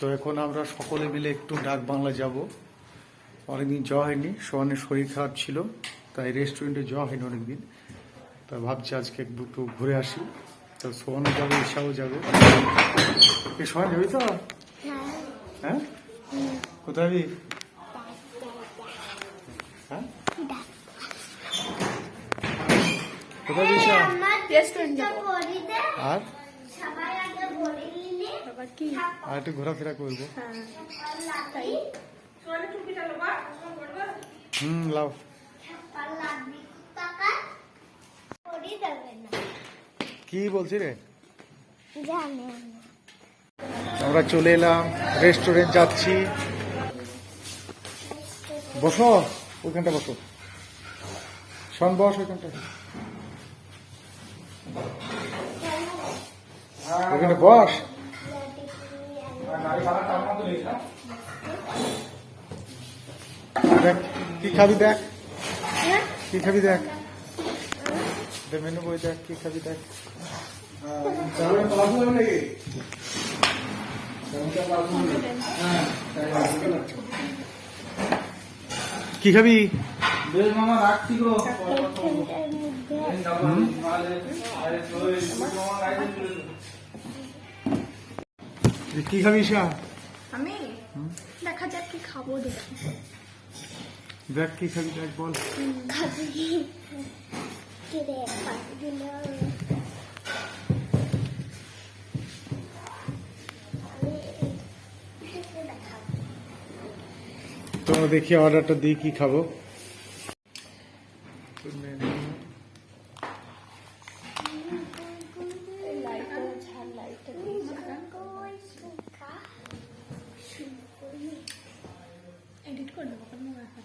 তো এখন আমরা সকলে মিলে একটু ডাক বাংলা যাব। অনেকদিন যাওয়া হয়নি সোহানের শরীর খারাপ ছিল তাই রেস্টুরেন্টে যাওয়া হয়নি অনেকদিন। তা ভাবছি আজকে একটু একটু ঘুরে আসি। তো সোহানও যাবে ঈশাও যাবে। এ সোহান যাবি তো? হ্যাঁ? কোথায় যাবি? হ্যাঁ? কোথায় যাব আর? আবার কি? আর একটু ঘোরাফেরা করব। হ্যাঁ। হুম লাভ কি বলছি রে? আমরা চলে এলাম রেস্টুরেন্ট যাচ্ছি। বসো ওইখানটা বসো। শোন বস ওইখানটা। ওইখানে বস। দেখ কি খাবি দেখ? কি খাবি দেখ? মেনু বই দেখ কি খাবি দেখ? কি খাবি? বেশ মামা রাখছি গো কি খাবি ঈশা? আমি? দেখা যাক কি খাব দেখি। দেখ কি খাবি দেখ বল। তো দেখি অর্ডারটা দিই কি খাব ঝাল লাইটটা এডিট করে নেব কোনো ব্যাপার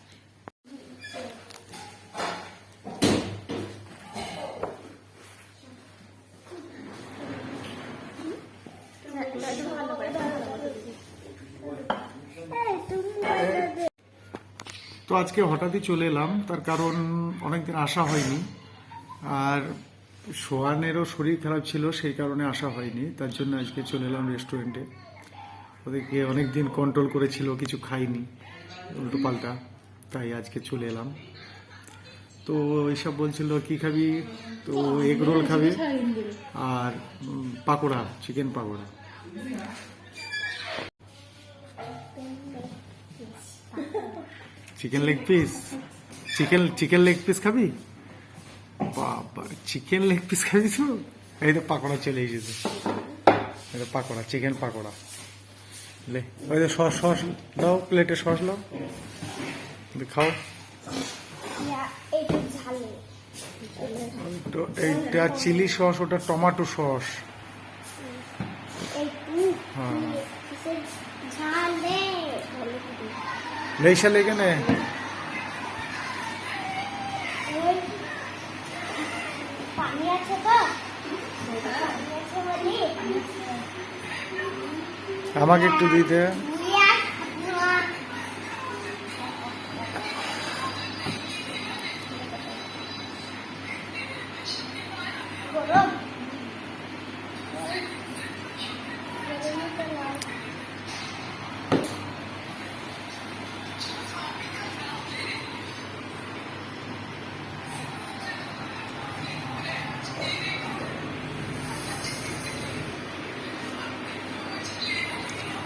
ভালো করে তো আজকে হঠাৎই চলে এলাম, তার কারণ অনেকদিন আসা হয়নি। আর সোহানেরও শরীর খারাপ ছিল, সেই কারণে আসা হয়নি, তার জন্য আজকে চলে এলাম রেস্টুরেন্টে ওদেরকে অনেকদিন কন্ট্রোল করেছিল, কিছু খাইনি উল্টো পাল্টা তাই আজকে চলে এলাম। তো এইসব বলছিল, কি খাবি? তো এগ রোল খাবি। আর pakora chicken pakora. Chicken leg piece chicken chicken leg piece খাবি? বাবা চিকেন লেগ পিস খাবি তো? এই তো পাকোড়া চলে এসেছে। তো পাকোড়া চিকেন পাকোড়া। লে ওই যে সস সস দাও প্লেটে সস দাও খাও। তো এইটা চিলি সস ওটা টমেটো সস। হ্যাঁ। লেইসা লেগে নে। পানি আছে তো? বলি আমাকে একটু দিতে।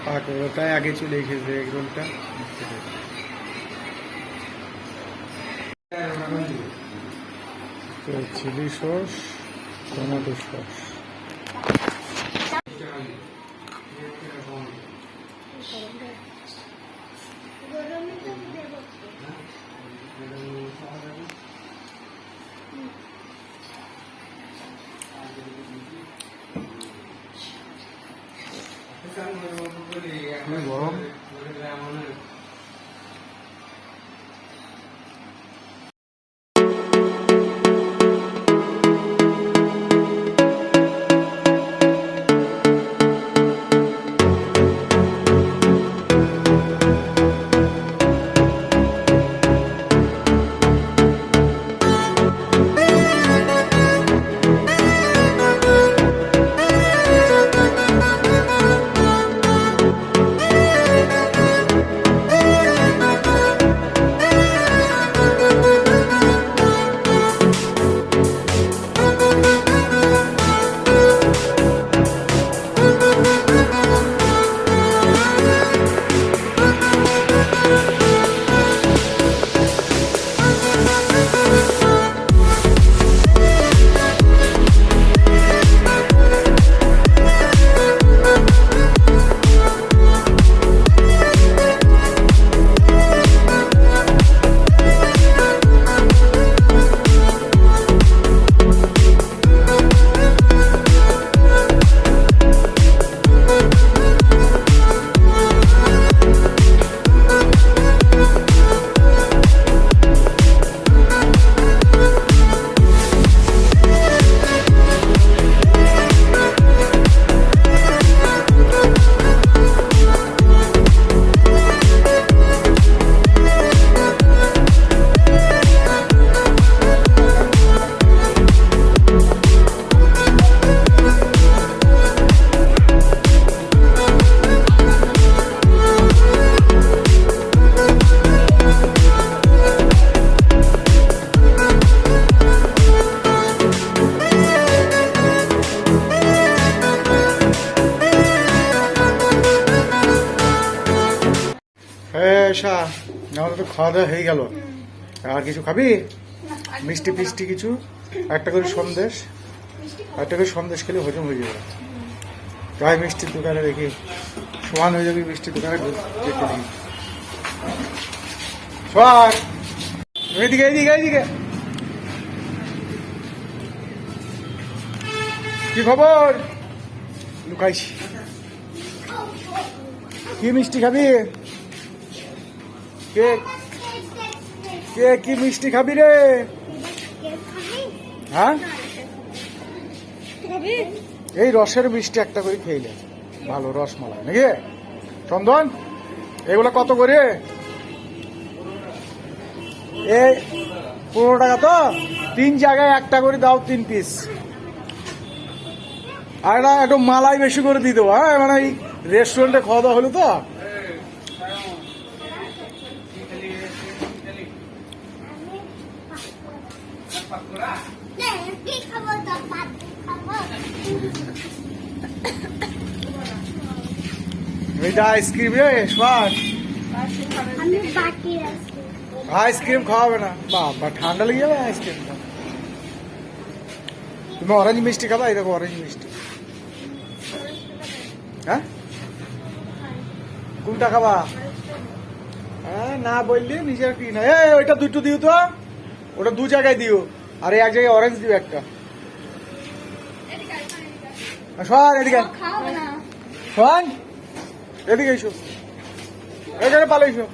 পাকোড়াটাই আগে চলে এসেছে এগ রোলটা চিলি সস টমেটো সস। গরমই খুবই গরম তো খাওয়া দাওয়া হয়ে গেল। আর কিছু খাবি? মিষ্টি ফিষ্টি কিছু? একটা করে সন্দেশ। একটা করে সন্দেশ খেলে হজম হয়ে যাবে। যাই মিষ্টির দোকানে দেখি সমান হয়ে যাবে মিষ্টির দোকানে এইদিকে এইদিকে এইদিকে কি খবর? লুকাইছি। কি মিষ্টি খাবি? কে কে কি মিষ্টি খাবি রে? হ্যাঁ? এই রসের মিষ্টি একটা করে খেয়ে ভালো রসমালাই নাকি? চন্দন এগুলো কত করে? এই পনেরো টাকা তো? তিন জায়গায় একটা করে দাও তিন পিস আর এটা একটু মালাই বেশি করে দিয়ে দেবো হ্যাঁ? মানে এই রেস্টুরেন্টে খাওয়া দাওয়া হলো তো? এটা আইসক্রিম রে সোয়াদ আইসক্রিম খাওয়াবে না। বাবা, ঠান্ডা লেগে যাবে আইসক্রিম তুমি অরেঞ্জ মিষ্টি খাবা, এই দেখো অরেঞ্জ মিষ্টি। হ্যাঁ? কোনটা খাবা? হ্যাঁ না বললি, নিজের কি না? এই, ওইটা দুটো দিও তো। ওটা দু জায়গায় দিও। আর এক জায়গায় অরেঞ্জ দিও একটা। সর এদিকে। শোন এদিকে এসো। এখানে পালো এসো।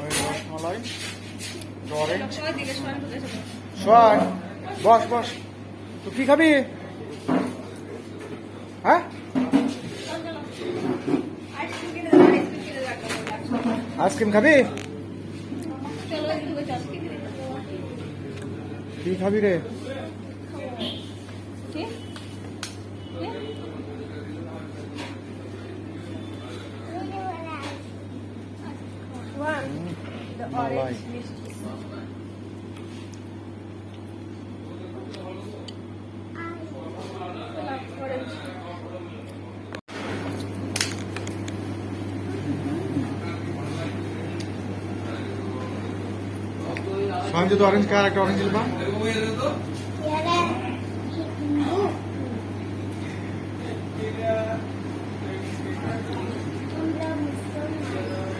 ওই রসমালাই শোন বস বস। তুই কি খাবি? হ্যাঁ? আইসক্রিম খাবি? কি খাবি রে? আমি যদি অরেঞ্জ কার একটা অরেঞ্জ নিলাম ইয়ারে হিন্দু আমরা মুসলমান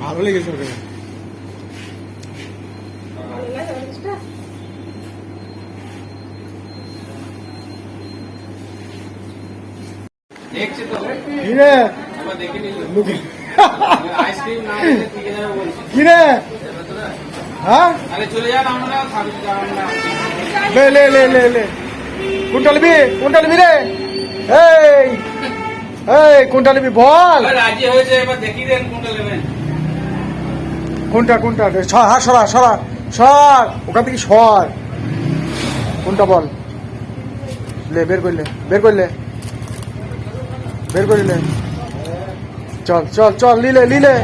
ভালো লেগেছে ওটা দেখছি তো কি রে এবার দেখে নিল লুকে- আইসক্রিম না হলে থেকে যাবে বলছি হ্যাঁ? লে লে লে লে লে। কোনটা নিবি কোনটা নিবি রে। এই এই কোনটা নিবি বল। রাজি হয়েছে এবার দেখিয়ে দেন কোনটা নেবেন কোনটা কোনটা? হ্যাঁ সরা সরা। সর ওখান থেকে সর। কোনটা বল? লে বের করলে বের করলে। বের করলে চল চল চল লিলে লিলে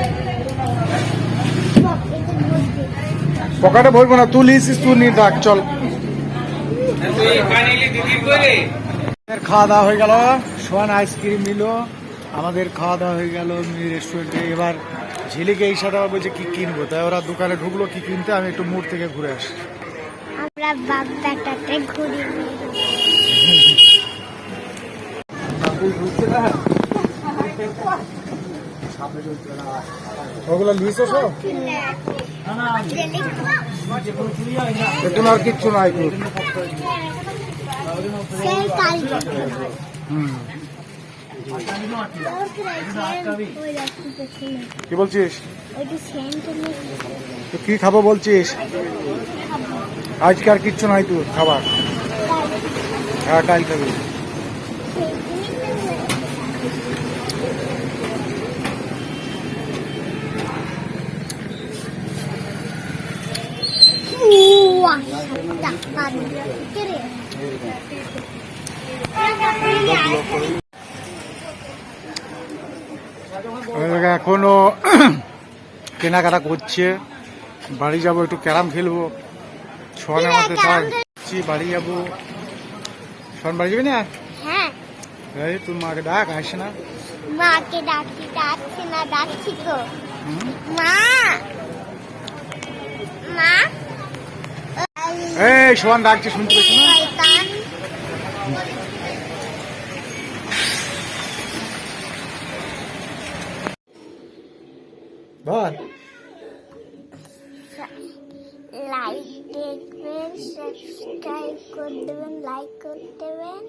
পকেটে ভরবো না তুই লিসিস তুই নিয়ে রাখ চল। করে খাওয়া দাওয়া হয়ে গেল সোয়ান আইসক্রিম নিল। আমাদের খাওয়া দাওয়া হয়ে গেল রেস্টুরেন্টে। এবার ঝিলিকে এই সাথে বলছে কি কিনবো? তাই ওরা দোকানে ঢুকলো কি কিনতে আমি একটু মোড় থেকে ঘুরে আসি। আমরা বাপ বেটাতে ঘুরি। ওগুলো লিসে সব এখন আর কিচ্ছু নাই কি বলছিস? কি খাব বলছিস? আজকে আর কিচ্ছু নাই তোর, খাবার। হ্যাঁ কাল খাবি টাকা দিয়ে রে আমাদের এখনও কেনাকাটা করছে। বাড়ি যাব একটু ক্যারাম খেলব। সোহানের মধ্যে থাকছি বাড়ি যাব। সোহান বাড়ি যাবি না? হ্যাঁ। এই তোর মাকে ডাক আসে না? মাকে ডাকছি ডাকছি না ডাকছি তো। মা! এই সোহান ডাকছে শুনতে পেয়েছ না? বল। লাইক দেখবেন সাবস্ক্রাইব করে দেবেন লাইক করে দেবেন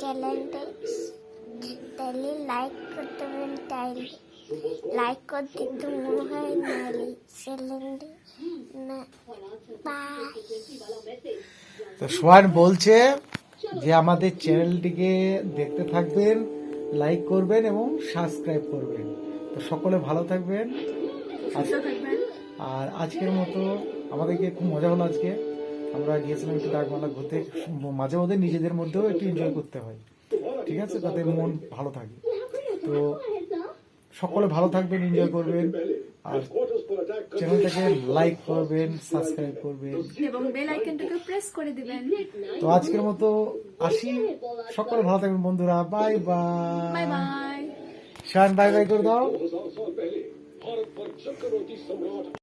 চ্যানেলটা তাহলে লাইক করতে দেবেন তাইলে। লাইক করতে তো মনে হয় নাহলে চ্যানেলটি না তো সোহান বলছে যে আমাদের চ্যানেলটিকে দেখতে থাকবেন লাইক করবেন এবং সাবস্ক্রাইব করবেন। তো সকলে ভালো থাকবেন। আর- আর আজকের মতো আমাদেরকে খুব মজা হলো আজকে। আমরা গিয়েছিলাম একটু ডাকবাংলা ঘুরতে মাঝে মধ্যে নিজেদের মধ্যেও একটু এনজয় করতে হয়। ঠিক আছে? তাতে মন ভালো থাকে। তো সকলে ভালো থাকবেন এনজয় করবেন। আর চ্যানেলটাকে লাইক করবেন সাবস্ক্রাইব করবেন। এবং বেল আইকনটাকে প্রেস করে দিবেন। তো আজকের মতো আসি। সকলে ভালো থাকবেন বন্ধুরা। Bye bye bye bye Shan bye bye করে দাও।